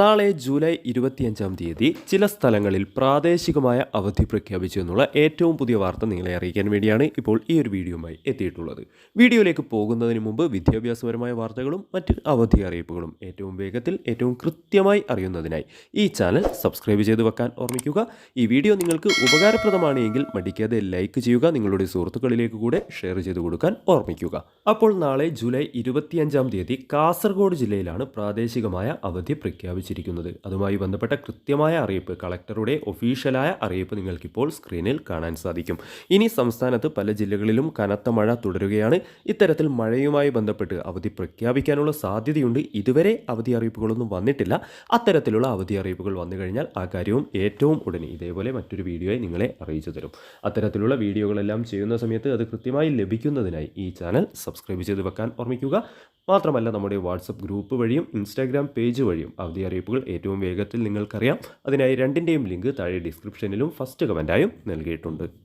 നാളെ ജൂലൈ ഇരുപത്തിയഞ്ചാം തീയതി ചില സ്ഥലങ്ങളിൽ പ്രാദേശികമായ അവധി പ്രഖ്യാപിച്ചു എന്നുള്ള ഏറ്റവും പുതിയ വാർത്ത നിങ്ങളെ അറിയിക്കാൻ വേണ്ടിയാണ് ഇപ്പോൾ ഈ ഒരു വീഡിയോയുമായി എത്തിയിട്ടുള്ളത്. വീഡിയോയിലേക്ക് പോകുന്നതിന് മുമ്പ് വിദ്യാഭ്യാസപരമായ വാർത്തകളും മറ്റ് അവധി അറിയിപ്പുകളും ഏറ്റവും വേഗത്തിൽ ഏറ്റവും കൃത്യമായി അറിയുന്നതിനായി ഈ ചാനൽ സബ്സ്ക്രൈബ് ചെയ്ത് വെക്കാൻ ഓർമ്മിക്കുക. ഈ വീഡിയോ നിങ്ങൾക്ക് ഉപകാരപ്രദമാണ് എങ്കിൽ മടിക്കാതെ ലൈക്ക് ചെയ്യുക നിങ്ങളുടെ സുഹൃത്തുക്കളിലേക്ക് കൂടെ ഷെയർ ചെയ്ത് കൊടുക്കാൻ ഓർമ്മിക്കുക. അപ്പോൾ നാളെ ജൂലൈ ഇരുപത്തിയഞ്ചാം തീയതി കാസർഗോഡ് ജില്ലയിലാണ് പ്രാദേശികമായ അവധി പ്രഖ്യാപിച്ചിരിക്കുന്നത് അതുമായി ബന്ധപ്പെട്ട കൃത്യമായ അറിയിപ്പ് കളക്ടറുടെ ഒഫീഷ്യലായ അറിയിപ്പ് നിങ്ങൾക്കിപ്പോൾ സ്ക്രീനിൽ കാണാൻ സാധിക്കും. ഇനി സംസ്ഥാനത്ത് പല ജില്ലകളിലും കനത്ത മഴ തുടരുകയാണ്. ഇത്തരത്തിൽ മഴയുമായി ബന്ധപ്പെട്ട് അവധി പ്രഖ്യാപിക്കാനുള്ള സാധ്യതയുണ്ട്. ഇതുവരെ അവധി അറിയിപ്പുകളൊന്നും വന്നിട്ടില്ല. അത്തരത്തിലുള്ള അവധി അറിയിപ്പുകൾ വന്നു കഴിഞ്ഞാൽ ആ കാര്യവും ഏറ്റവും ഉടനെ ഇതേപോലെ മറ്റൊരു വീഡിയോയെ നിങ്ങളെ അറിയിച്ചു തരും. അത്തരത്തിലുള്ള വീഡിയോകളെല്ലാം ചെയ്യുന്ന സമയത്ത് അത് കൃത്യമായി ലഭിക്കുന്നതിനായി ഈ ചാനൽ സബ്സ്ക്രൈബ് ചെയ്ത് വെക്കാൻ ഓർമ്മിക്കുക. മാത്രമല്ല നമ്മുടെ വാട്സപ്പ് ഗ്രൂപ്പ് വഴിയും ഇൻസ്റ്റാഗ്രാം പേജ് വഴിയും അവധി അറിയിപ്പുകൾ ഏറ്റവും വേഗത്തിൽ നിങ്ങൾക്കറിയാം. അതിനായി രണ്ടിന്റെയും ലിങ്ക് താഴെ ഡിസ്ക്രിപ്ഷനിലും ഫസ്റ്റ് കമന്റായും നൽകിയിട്ടുണ്ട്.